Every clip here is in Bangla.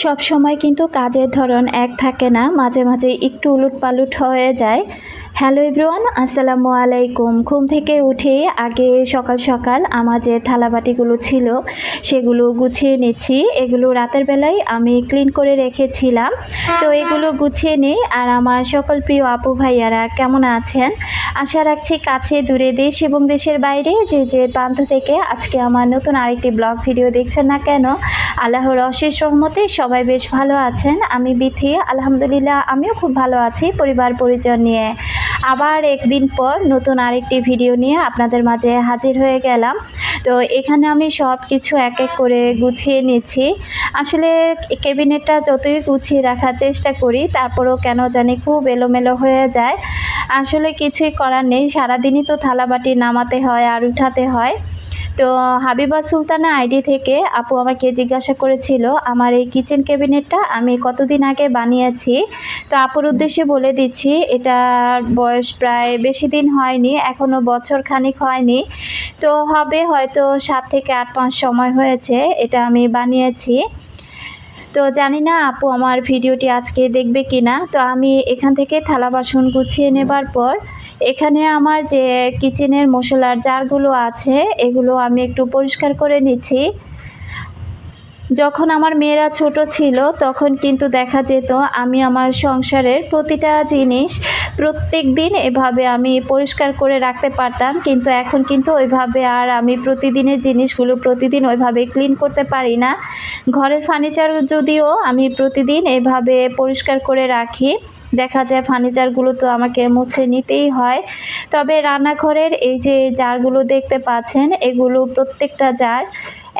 সব সময় কিন্তু কাজের ধরন এক থাকে না। মাঝে মাঝে একটু উলট পালট হয়ে যায়। হ্যালো এভরিওয়ান, আসসালামু আলাইকুম। ঘুম থেকে উঠে আগে সকাল সকাল আমার যে থালাবাটিগুলো ছিল সেগুলো গুছিয়ে নিচ্ছি। এগুলো রাতের বেলায় আমি ক্লিন করে রেখেছিলাম। তো এগুলো গুছিয়ে নিই আর আমার সকল প্রিয় আপু ভাইয়ারা কেমন আছেন? আশা রাখছি কাছে, দূরে দেশ এবং দেশের বাইরে যে যে প্রান্ত থেকে আজকে আমার নতুন আরেকটি ব্লগ ভিডিও দেখছেন না কেন, আল্লাহর অশেষ রহমতে সবাই বেশ ভালো আছেন। আমি বিথি, আলহামদুলিল্লাহ, আমিও খুব ভালো আছি পরিবার পরিজন নিয়ে। আবার একদিন পর নতুন আরেকটি ভিডিও নিয়ে আপনাদের মাঝে হাজির হয়ে গেলাম। তো এখানে আমি সব কিছু এক এক করে গুছিয়ে নিয়েছি আসলে ক্যাবিনেটটা যতই গুছিয়ে রাখার চেষ্টা করি, তারপরও কেন জানি খুব এলোমেলো হয়ে যায়। আসলে কিছুই করার নেই, সারাদিনই তো থালাবাটি নামাতে হয় আর উঠাতে হয়। তো হাবিবা সুলতানা আইডি থেকে আপু আমাকে জিজ্ঞাসা করেছিল, আমার এই কিচেন ক্যাবিনেটটা আমি কতদিন আগে বানিয়েছি? তো আপুর উদ্দেশ্যে বলে দিচ্ছি, এটার বয়স প্রায় বেশি দিন হয়নি এখনও বছর খানিক হয়নি। তো হবে হয়তো সাত থেকে আট মাস সময় হয়েছে, এটা আমি বানিয়েছি। তো জানি না আপু আমার ভিডিওটি আজকে দেখবে কি না তো আমি এখান থেকে থালা বাসন গুছিয়ে নেবার পর এখানে আমার যে কিচেনের মশলার জারগুলো আছে, এগুলো আমি একটু পরিষ্কার করে নিচ্ছি। যখন আমার মেয়েরা ছোট ছিল, তখন কিন্তু দেখা যেত আমি আমার সংসারের প্রতিটা জিনিস প্রত্যেক দিন এভাবে আমি পরিষ্কার করে রাখতে পারতাম, কিন্তু এখন কিন্তু ওইভাবে আর আমি প্রতিদিনের জিনিসগুলো প্রতিদিন ওইভাবে ক্লিন করতে পারি না। ঘরের ফার্নিচার যদিও আমি প্রতিদিন এভাবে পরিষ্কার করে রাখি। দেখা যায় ফার্নিচারগুলো তো আমাকে মুছে নিতেই হয়। তবে রান্নাঘরের এই যে জারগুলো দেখতে পাচ্ছেন, এগুলো প্রত্যেকটা জার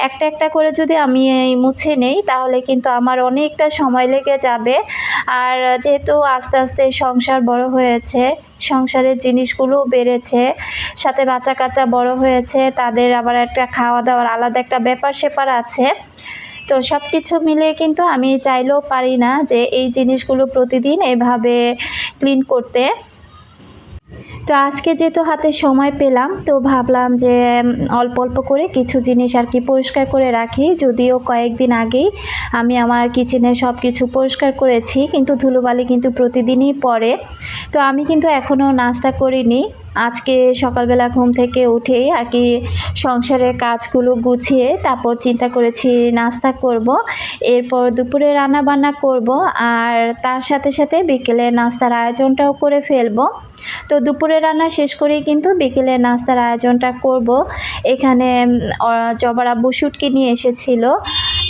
একটা একটা করে যদি আমি এই মুছে নেই, তাহলে কিন্তু আমার অনেকটা সময় লেগে যাবে। আর যেহেতু আস্তে আস্তে সংসার বড় হয়েছে, সংসারের জিনিসগুলো বেড়েছে, সাথে বাচ্চা কাচ্চা বড় হয়েছে, তাদের আবার একটা খাওয়া দাওয়ার আলাদা একটা ব্যাপার স্যাপার আছে। তো সব কিছু মিলিয়ে কিন্তু আমি চাইলেও পারি না যে এই জিনিসগুলো প্রতিদিন এভাবে ক্লিন করতে। তো আজকে যেহেতু হাতে সময় পেলাম, তো ভাবলাম যে অল্প অল্প করে কিছু জিনিস আর কি পরিষ্কার করে রাখি। যদিও কয়েকদিন আগেই আমি আমার কিচেনে সব কিছু পরিষ্কার করেছি, কিন্তু ধুলোবালি কিন্তু প্রতিদিনই পরে তো আমি কিন্তু এখনও নাস্তা করিনি। আজকে সকালবেলা ঘুম থেকে উঠেই আর কি সংসারের কাজগুলো গুছিয়ে তারপর চিন্তা করেছি নাস্তা করব। এরপর দুপুরে রান্না বান্না করব আর তার সাথে সাথে বিকেলে নাস্তার আয়োজনটাও করে ফেলব। তো দুপুরে রান্না শেষ করেই কিন্তু বিকেলে নাস্তার আয়োজনটা করব। এখানে জবার আব্বু শুটকি নিয়ে এসেছিল।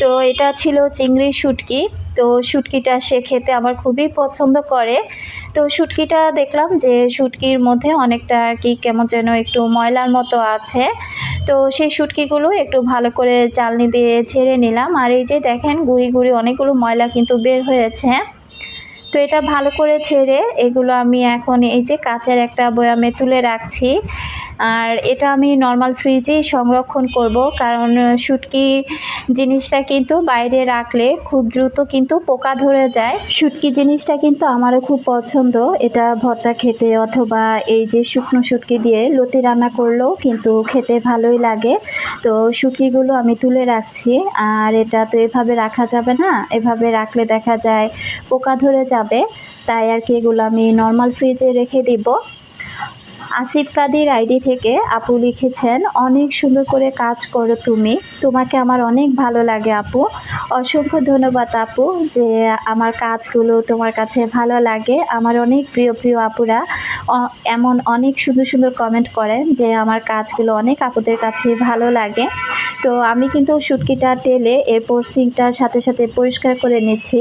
তো এটা ছিল চিংড়ি শুটকি। তো শুটকিটা সে খেতে আমার খুবই পছন্দ করে। তো শুটকিটা দেখলাম যে শুটকির মধ্যে অনেকটা আর কি কেমন যেন একটু ময়লার মতো আছে। তো সেই শুটকিগুলো একটু ভালো করে চালনি দিয়ে ছেড়ে নিলাম। আর এই যে দেখেন গুড়ি গুড়ি অনেকগুলো ময়লা কিন্তু বের হয়েছে। তো এটা ভালো করে ছেড়ে এগুলো আমি এখন এই যে কাচের একটা বয়ামে তুলে রাখছি। আর এটা আমি নর্মাল ফ্রিজেই সংরক্ষণ করব, কারণ শুটকি জিনিসটা কিন্তু বাইরে রাখলে খুব দ্রুত কিন্তু পোকা ধরে যায়। শুটকি জিনিসটা কিন্তু আমারও খুব পছন্দ। এটা ভর্তা খেতে অথবা এই যে শুকনো শুটকি দিয়ে লতি রান্না করলেও কিন্তু খেতে ভালোই লাগে। তো শুটকিগুলো আমি তুলে রাখছি, আর এটা তো এভাবে রাখা যাবে না। এভাবে রাখলে দেখা যায় পোকা ধরে যাবে। তাই আর কি এগুলো আমি নর্মাল ফ্রিজে রেখে দিব। আসিফ কাদির আইডি থেকে আপু লিখেছেন, অনেক সুন্দর করে কাজ করো তুমি। তোমাকে আমার অনেক ভালো লাগে আপু। অসংখ্য ধন্যবাদ আপু যে আমার কাজগুলো তোমার কাছে ভালো লাগে। আমার অনেক প্রিয় প্রিয় আপুরা এমন অনেক সুন্দর সুন্দর কমেন্ট করেন যে আমার কাজগুলো অনেক আপুদের কাছে ভালো লাগে। তো আমি কিন্তু শুটকিটা টেলে এরপর সিঙ্কটার সাথে সাথে পরিষ্কার করে নিচ্ছি।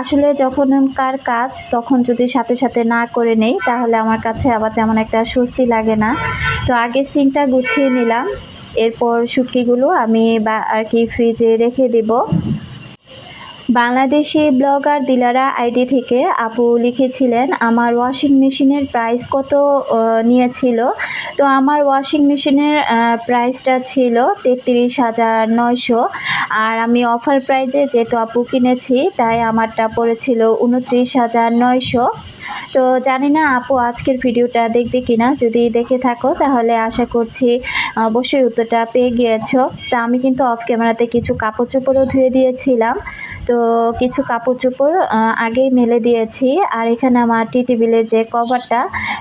আসলে যখন কার কাজ তখন যদি সাথে সাথে না করে নেই, তাহলে আমার কাছে আবার তেমন একটা স্বস্তি লাগে না। তো আগে সিঙ্কটা গুছিয়ে নিলাম, এরপর শুটকিগুলো আমি বা আর কি ফ্রিজে রেখে দেব। বাংলাদেশি ব্লগার দিলারা আইডি থেকে আপু লিখেছিলেন, আমার ওয়াশিং মেশিনের প্রাইস কত নিয়েছিল? তো আমার ওয়াশিং মেশিনের প্রাইসটা ছিল তেত্রিশ হাজার নয়শো। আর আমি অফার প্রাইজে যেহেতু আপু কিনেছি, তাই আমারটা পড়েছিল উনত্রিশ হাজার নয়শো। তো জানি না আপু আজকের ভিডিওটা দেখবে কিনা, যদি দেখে থাকো তাহলে আশা করছি অবশ্যই উত্তরটা পেয়ে গিয়েছো। তা আমি কিন্তু অফ ক্যামেরাতে কিছু কাপড় চোপড়ও ধুয়ে দিয়েছিলাম। তো কিছু কাপড় চোপড় আগেই মেলে দিয়েছি। আর এখানে আমার টি টেবিলের যে কভারটা,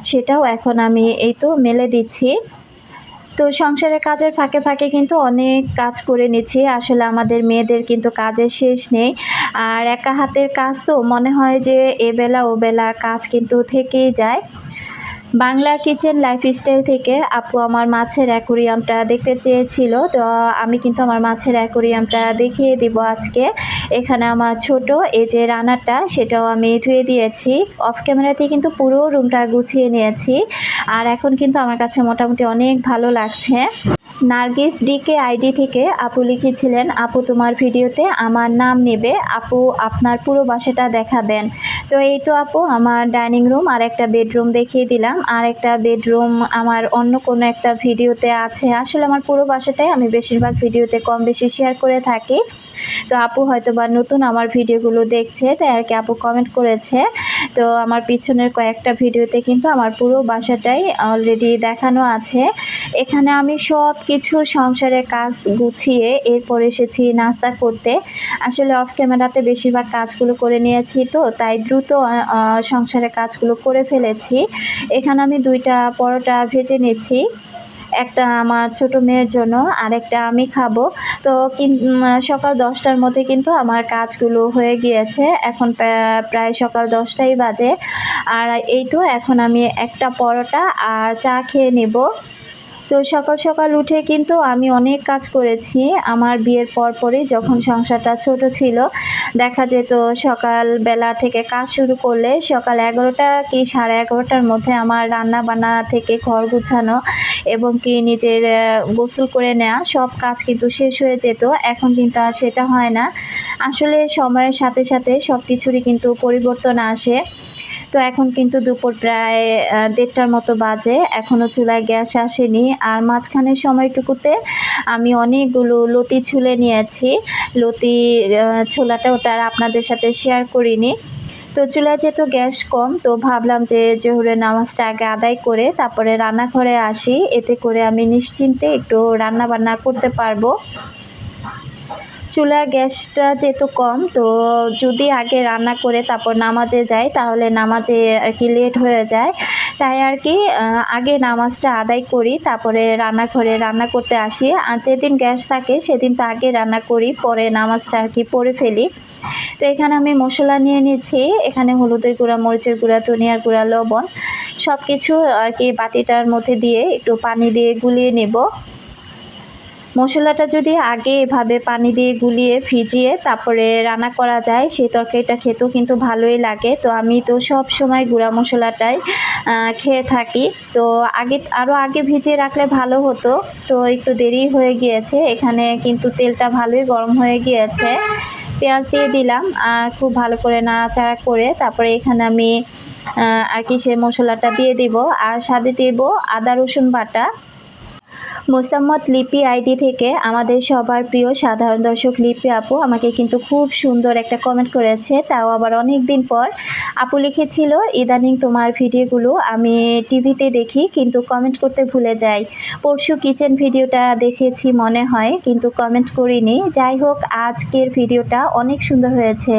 সেটাও এখন আমি এই তো মেলে দিচ্ছি। তো সংসারের কাজের ফাঁকে ফাঁকে কিন্তু অনেক কাজ করে নিচ্ছি। আসলে আমাদের মেয়েদের কিন্তু কাজের শেষ নেই। আর একা হাতের কাজ তো মনে হয় যে এবেলা ওবেলা কাজ কিন্তু থেকেই যায়। বাংলা কিচেন লাইফস্টাইল থেকে আপু আমার মাছের অ্যাকোরিয়ামটা দেখতে চেয়েছিল, তো আমি কিন্তু আমার মাছের অ্যাকোরিয়ামটা দেখিয়ে দিব আজকে। এখানে আমার ছোট এই যে রানারটা সেটাও আমি ধুয়ে দিয়েছি। অফ ক্যামেরাতে কিন্তু পুরো রুমটা গুছিয়ে নিয়েছি। আর এখন কিন্তু আমার কাছে মোটামুটি অনেক ভালো লাগছে। নার্গিস ডিকে আইডি থেকে আপু লিখেছিলেন, আপু, তোমার ভিডিওতে আমার নাম নেবে। আপু, আপনার পুরো বাসাটা দেখাবেন। তো এই তো আপু, আমার ডাইনিং রুম আর একটা বেডরুম দেখিয়ে দিলাম। আর একটা বেডরুম আমার অন্য কোনো একটা ভিডিওতে আছে। আসলে আমার পুরো বাসাটাই আমি বেশিরভাগ ভিডিওতে কম বেশি শেয়ার করে থাকি। তো আপু হয়তো বা নতুন আমার ভিডিওগুলো দেখছে, তাই আর কি আপু কমেন্ট করেছে। তো আমার পিছনের কয়েকটা ভিডিওতে কিন্তু আমার পুরো বাসাটাই অলরেডি দেখানো আছে। এখানে আমি সব কিছু সংসারের কাজ গুছিয়ে এরপর এসেছি নাস্তা করতে। আসলে অফ ক্যামেরাতে বেশিরভাগ কাজগুলো করে নিয়েছি তো, তাই দ্রুত সংসারের কাজগুলো করে ফেলেছি। এখানে আমি দুইটা পরোটা ভেজে নিয়েছি। একটা আমার ছোট মেয়ের জন্য আর একটা আমি খাব। তো সকাল দশটার মধ্যে কিন্তু আমার কাজগুলো হয়ে গিয়েছে। এখন প্রায় সকাল দশটাই বাজে। আর এই তো এখন আমি একটা পরোটা আর চা খেয়ে নেব। তো সকাল সকাল উঠে কিন্তু আমি অনেক কাজ করেছি। আমার বিয়ের পর পরই যখন সংসারটা ছোট ছিল দেখা যেত সকালবেলা থেকে কাজ শুরু করলে সকাল এগারোটা কি সাড়ে এগারোটার মধ্যে আমার রান্না বান্না থেকে ঘর গুছানো এবং কি নিজের গোসল করে নেওয়া, সব কাজ কিন্তু শেষ হয়ে যেত। এখন কিন্তু আর সেটা হয় না। আসলে সময়ের সাথে সাথে সব কিছুরই কিন্তু পরিবর্তন আসে। তো এখন কিন্তু দুপুর প্রায় দেড়টার মতো বাজে। এখনও চুলায় গ্যাস আসেনি। আর মাঝখানের সময়টুকুতে আমি অনেকগুলো লতি ছুলে নিয়েছি। লতি ছোলাটা ওটা আর আপনাদের সাথে শেয়ার করিনি। তো চুলায় যেহেতু গ্যাস কম, তো ভাবলাম যে জোহরের নামাজটা আগে আদায় করে তারপরে রান্নাঘরে আসি। এতে করে আমি নিশ্চিন্তে একটু রান্না বান্না করতে পারব। চুলার গ্যাসটা যেহেতু কম, তো যদি আগে রান্না করে তারপর নামাজে যাই, তাহলে নামাজে আর কি লেট হয়ে যায়। তাই আর কি আগে নামাজটা আদায় করি, তারপরে রান্নাঘরে রান্না করতে আসি। আর যেদিন গ্যাস থাকে, সেদিন তো আগে রান্না করি, পরে নামাজটা আর কি পরে ফেলি। তো এখানে আমি মশলা নিয়ে নিয়েছি এখানে হলুদের গুঁড়া, মরিচের গুঁড়া, ধনিয়ার গুঁড়া, লবণ। সব কিছু আর কি বাটিটার মধ্যে দিয়ে একটু পানি দিয়ে গুলিয়ে নেব। মশলাটা যদি আগে এভাবে পানি দিয়ে গুলিয়ে ভিজিয়ে তারপরে রান্না করা যায়, সেই তরকারিটা খেতেও কিন্তু ভালোই লাগে। তো আমি তো সব সময় গুঁড়া মশলাটাই খেয়ে থাকি। তো আগে আরও আগে ভিজিয়ে রাখলে ভালো হতো। তো একটু দেরি হয়ে গিয়েছে। এখানে কিন্তু তেলটা ভালোই গরম হয়ে গিয়েছে। পেঁয়াজ দিয়ে দিলাম, আর খুব ভালো করে নাড়াচাড়া করে তারপরে এখানে আমি আর কি সে মশলাটা দিয়ে দিব। আর সাথে দেব আদা রসুন বাটা। মোসাম্মদ লিপি আইডি থেকে আমাদের সবার প্রিয় সাধারণ দর্শক লিপি আপু আমাকে কিন্তু খুব সুন্দর একটা কমেন্ট করেছে। তাও আবার অনেক দিন পর আপু লিখেছিল, ইদানিং তোমার ভিডিওগুলো আমি টিভিতে দেখি কিন্তু কমেন্ট করতে ভুলে যাই। পরশু কিচেন ভিডিওটা দেখেছি মনে হয় কিন্তু কমেন্ট করিনি। যাই হোক, আজকের ভিডিওটা অনেক সুন্দর হয়েছে।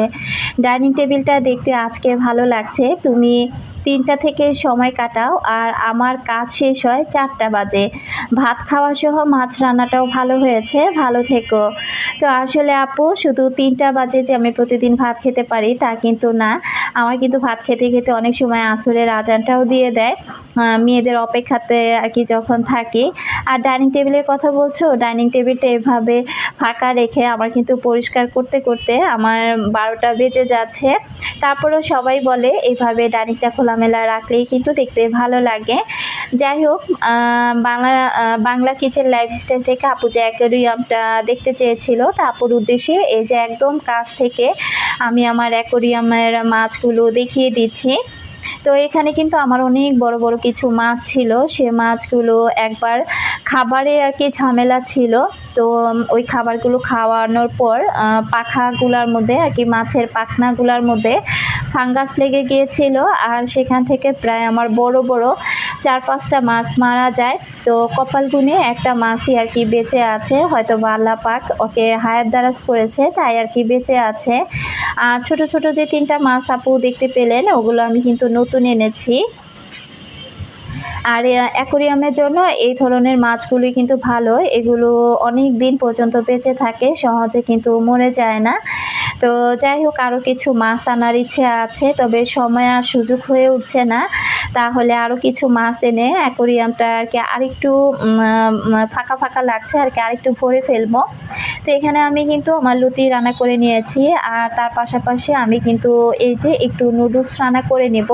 ডাইনিং টেবিলটা দেখতে আজকে ভালো লাগছে। তুমি তিনটা থেকে সময় কাটাও আর আমার কাজ শেষ হয় চারটা বাজে। ভাত খাওয়া সহ মাছ রান্নাটাও ভালো হয়েছে ভালো থেকো। তো আসলে আপু শুধু তিনটা বাজে যে আমি প্রতিদিন ভাত খেতে পারি তা কিন্তু না। আমার কিন্তু ভাত খেতে খেতে অনেক সময় আসরের আজানটাও দিয়ে দেয়। মেয়েদের অপেক্ষাতে আর কি যখন থাকি। আর ডাইনিং টেবিলের কথা বলছো ডাইনিং টেবিলটা এভাবে ফাঁকা রেখে আমার কিন্তু পরিষ্কার করতে করতে আমার বারোটা বেজে যাচ্ছে। তারপরেও সবাই বলে এইভাবে ডাইনিংটা খোলামেলা রাখলেই কিন্তু দেখতে ভালো লাগে। যাই হোক Bangla ah, Bangla kitchen lifestyle থেকে আপু যে অ্যাকোরিয়ামটা দেখতে চেয়েছিল, তা আপুর উদ্দেশ্যে এই যে একদম কাছ থেকে আমি আমার অ্যাকোরিয়ামের মাছগুলো দেখিয়ে দিচ্ছি। তো এখানে কিন্তু আমার অনেক বড় বড় কিছু মাছ ছিল, সে মাছগুলো একবার খাবারে আর কি ঝামেলা ছিল। তো ওই খাবারগুলো খাওয়ানোর পর পাখাগুলার মধ্যে আর কি মাছের পাখনাগুলার মধ্যে ফাঙ্গাস লেগে গিয়েছিল। আর সেখান থেকে প্রায় আমার বড় বড় চার পাঁচটা মাছ মারা যায়। তো কপাল গুনে একটা মাছই আর কি বেঁচে আছে হয়তো বা পাক ওকে হায়ার দারাজ করেছে, তাই আর কি বেঁচে আছে। আর ছোট ছোট যে তিনটা মাছ আপু দেখতে পেলেন, ওগুলো আমি কিন্তু নতুন এনেছি। আর অ্যাকোরিয়ামের জন্য এই ধরনের মাছগুলি কিন্তু ভালো, এগুলো অনেক দিন পর্যন্ত বেঁচে থাকে, সহজে কিন্তু মরে যায় না। তো যাই হোক আরও কিছু মাছ আনার ইচ্ছে আছে, তবে সময় আর সুযোগ হয়ে উঠছে না। তাহলে আরও কিছু মাছ এনে অ্যাকোরিয়ামটা আর কি আরেকটু ফাঁকা ফাঁকা লাগছে আর কি আরেকটু ভরে ফেলব। তো এখানে আমি কিন্তু আমার লুতি রান্না করে নিয়েছি, আর তার পাশাপাশি আমি কিন্তু এই যে একটু নুডলস রান্না করে নেব।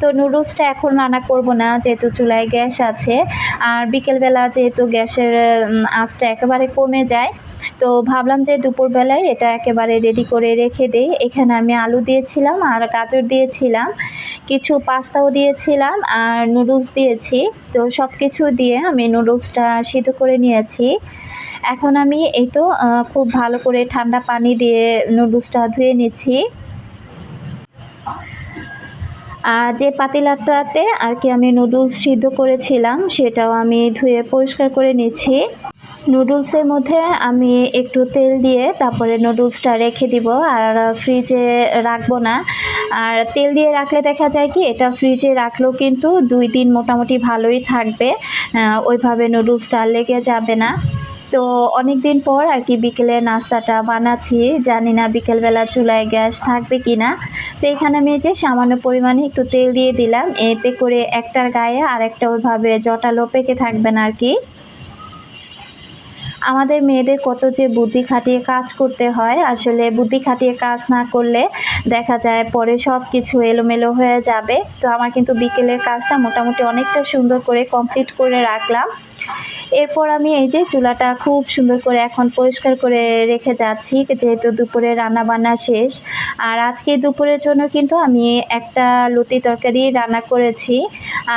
তো নুডলসটা এখন রান্না করব না, যেহেতু চুলায় গ্যাস আছে, আর বিকেলবেলা যেহেতু গ্যাসের আঁচটা একেবারে কমে যায়, তো ভাবলাম যে দুপুরবেলায় এটা একেবারে রেডি করে রেখে দিই এখানে আমি আলু দিয়েছিলাম আর গাজর দিয়েছিলাম, কিছু পাস্তাও দিয়েছিলাম আর নুডলস দিয়েছি। তো সব কিছু দিয়ে আমি নুডলসটা সিদ্ধ করে নিয়েছি। এখন আমি এই তো খুব ভালো করে ঠান্ডা পানি দিয়ে নুডলসটা ধুয়ে নিচ্ছি। আর যে পাতিলাটাতে আর কি আমি নুডলস সিদ্ধ করেছিলাম, সেটাও আমি ধুয়ে পরিষ্কার করে নিচ্ছি। নুডলসের মধ্যে আমি একটু তেল দিয়ে তারপরে নুডলসটা রেখে দিব। আর ফ্রিজে রাখব না। আর তেল দিয়ে রাখলে দেখা যায় কি, এটা ফ্রিজে রাখলেও কিন্তু দুই দিন মোটামুটি ভালোই থাকবে। ওইভাবে নুডলসটা লেগে যাবে না। তো অনেক দিন পর আর কি বিকেলে নাস্তাটা বানাচ্ছি। জানি না বিকেলবেলা চুলায় গ্যাস থাকবে কি না তো এখানে আমি যে সামান্য পরিমাণে একটু তেল দিয়ে দিলাম। এতে করে একটার গায়ে আর একটা ওইভাবে জটালো পেকে থাকবে না আর কি। আমাদের মেয়েদের কত যে বুদ্ধি খাটিয়ে কাজ করতে হয়, আসলে বুদ্ধি খাটিয়ে কাজ না করলে দেখা যায় পরে সব কিছু এলোমেলো হয়ে যাবে। তো আমার কিন্তু বিকেলের কাজটা মোটামুটি অনেকটা সুন্দর করে কমপ্লিট করে রাখলাম। এরপর আমি এই যে চুলাটা খুব সুন্দর করে এখন পরিষ্কার করে রেখে যাচ্ছি, যেহেতু দুপুরে রান্না বান্না শেষ। আর আজকে দুপুরের জন্য কিন্তু আমি একটা লুতি তরকারি রান্না করেছি।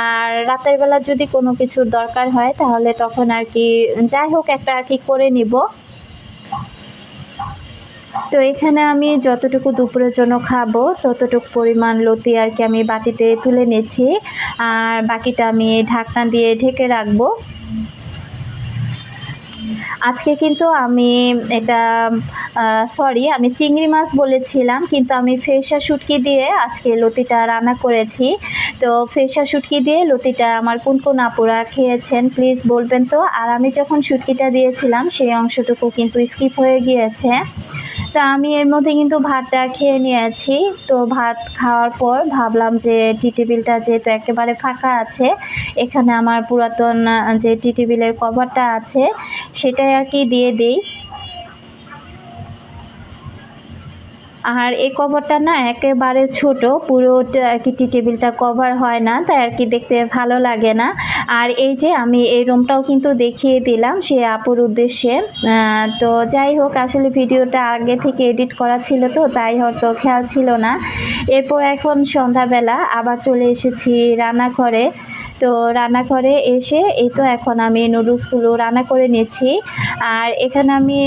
আর রাতের বেলা যদি কোনো কিছুর দরকার হয়, তাহলে তখন আর কি, যাই হোক একটা আর কি করে নিব। তো এখানে আমি যতটুকু দুপুরের জন্য খাব, ততটুকু পরিমাণ লতি আর কি আমি বাটিতে তুলে নিয়েছি। আর বাকিটা আমি ঢাকনা দিয়ে ঢেকে রাখব। আজকে কিন্তু আমি এটা সরি আমি চিংড়ি মাছ বলেছিলাম, কিন্তু আমি ফেসা শুটকি দিয়ে আজকে লতিটা রান্না করেছি। তো ফেসা শুটকি দিয়ে লতিটা আমার কোন কোন আপুরা খেয়েছেন প্লিজ বলবেন তো। আর আমি যখন শুটকিটা দিয়েছিলাম, সেই অংশটুকু কিন্তু স্কিপ হয়ে গিয়েছে। তা আমি এর মধ্যে কিন্তু ভাতটা খেয়ে নিয়েছি। তো ভাত খাওয়ার পর ভাবলাম যে টি টেবিলটা যেহেতু একেবারে ফাঁকা আছে, এখানে আমার পুরাতন যে টি টেবিলের কভারটা আছে, সেটাই আর কি দিয়ে দিই। আর এই কভারটা না একেবারে ছোট, পুরো আর কি টি টেবিলটা কভার হয় না, তাই আর কি দেখতে ভালো লাগে না। আর এই যে আমি এই রুমটাও কিন্তু দেখিয়ে দিলাম সে আপুর উদ্দেশ্যে। তো যাই হোক, আসলে ভিডিওটা আগে থেকে এডিট করা ছিল তো, তাই হয়তো খেয়াল ছিল না। এরপর এখন সন্ধ্যাবেলা আবার চলে এসেছি রান্নাঘরে। তো রান্নাঘরে এসে এই তো এখন আমি নুডলসগুলো রান্না করে নিয়েছি। আর এখানে আমি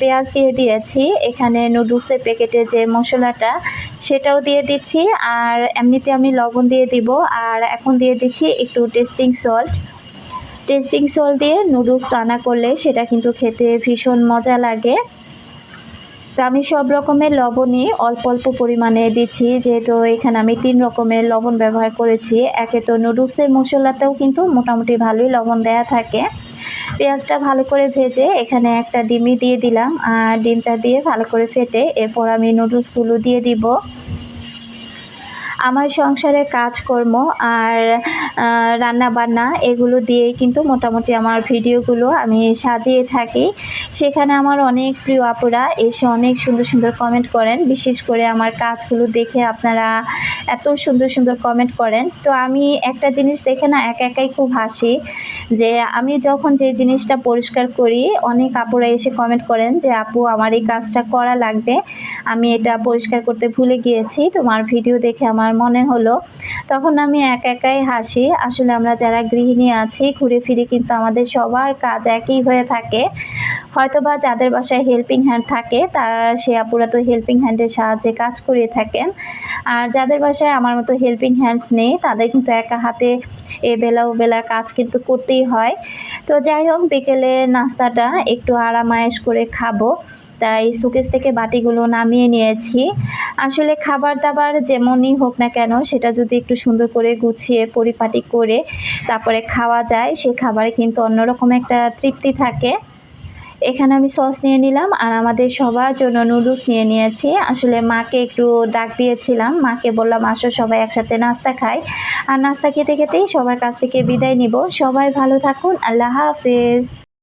পেঁয়াজ দিয়ে দিয়েছি। এখানে নুডলসের প্যাকেটে যে মশলাটা, সেটাও দিয়ে দিচ্ছি। আর এমনিতে আমি লবণ দিয়ে দিব। আর এখন দিয়ে দিচ্ছি একটু টেস্টিং সল্ট টেস্টিং সল্ট দিয়ে নুডলস রান্না করলে সেটা কিন্তু খেতে ভীষণ মজা লাগে। তো আমি সব রকমের লবণই অল্প অল্প পরিমাণে দিচ্ছি, যেহেতু এখানে আমি তিন রকমের লবণ ব্যবহার করেছি। একে তো নুডলসের মশলাতেও কিন্তু মোটামুটি ভালোই লবণ দেয়া থাকে। পেঁয়াজটা ভালো করে ভেজে এখানে একটা ডিমই দিয়ে দিলাম, আর ডিমটা দিয়ে ভালো করে ফেটে এরপর আমি নুডলসগুলো দিয়ে দিব। আমার সংসারে কাজকর্ম আর রান্না বান্না এগুলো দিয়ে কিন্তু মোটামুটি আমার ভিডিওগুলো আমি সাজিয়ে থাকি। সেখানে আমার অনেক প্রিয় আপুরা এসে অনেক সুন্দর সুন্দর কমেন্ট করেন। বিশেষ করে আমার কাজগুলো দেখে আপনারা এত সুন্দর সুন্দর কমেন্ট করেন। তো আমি একটা জিনিস দেখে না একা একাই খুব হাসি। যে আমি যখন যে জিনিসটা পরিষ্কার করি, অনেক আপুরা এসে কমেন্ট করেন যে, আপু, আমার এই কাজটা করা লাগবে। আমি এটা পরিষ্কার করতে ভুলে গিয়েছি। তোমার ভিডিও দেখে আমার মনে হলো। তখন আমি একা একাই হাসি। আসলে আমরা যারা গৃহিণী আছি, ঘুরে ফিরে কিন্তু আমাদের সবার কাজ একই হয়ে থাকে। হয়তোবা যাদের বাসায় হেল্পিং হ্যান্ড থাকে, তারা, সে আপুরা তো হেল্পিং হ্যান্ডের সাহায্যে কাজ করিয়ে থাকেন। আর যাদের বাসায় আমার মতো হেল্পিং হ্যান্ড নেই, তাদের কিন্তু একা হাতে এ বেলা ও বেলা কাজ কিন্তু করতেই হয়। তো যাই হোক, বিকেলে নাস্তাটা একটু আরামায়েশ করে খাব। তাই সুকেস থেকে বাটিগুলো নামিয়ে নিয়েছি। আসলে খাবার দাবার যেমনই হোক না কেন, সেটা যদি একটু সুন্দর করে গুছিয়ে, পরিপাটি করে তারপরে খাওয়া যায়, সে খাবারে কিন্তু অন্যরকম একটা তৃপ্তি থাকে। এখানে আমি সস নিয়ে নিলাম আর আমাদের সবার জন্য নুডলস নিয়ে নিয়েছি। আসলে মাকে একটু ডাক দিয়েছিলাম। মাকে বললাম, আসো সবাই একসাথে নাস্তা খাই। আর নাস্তা খেতে খেতেই সবার কাছ থেকে বিদায় নিব। সবাই ভালো থাকুন। আল্লাহ হাফেজ।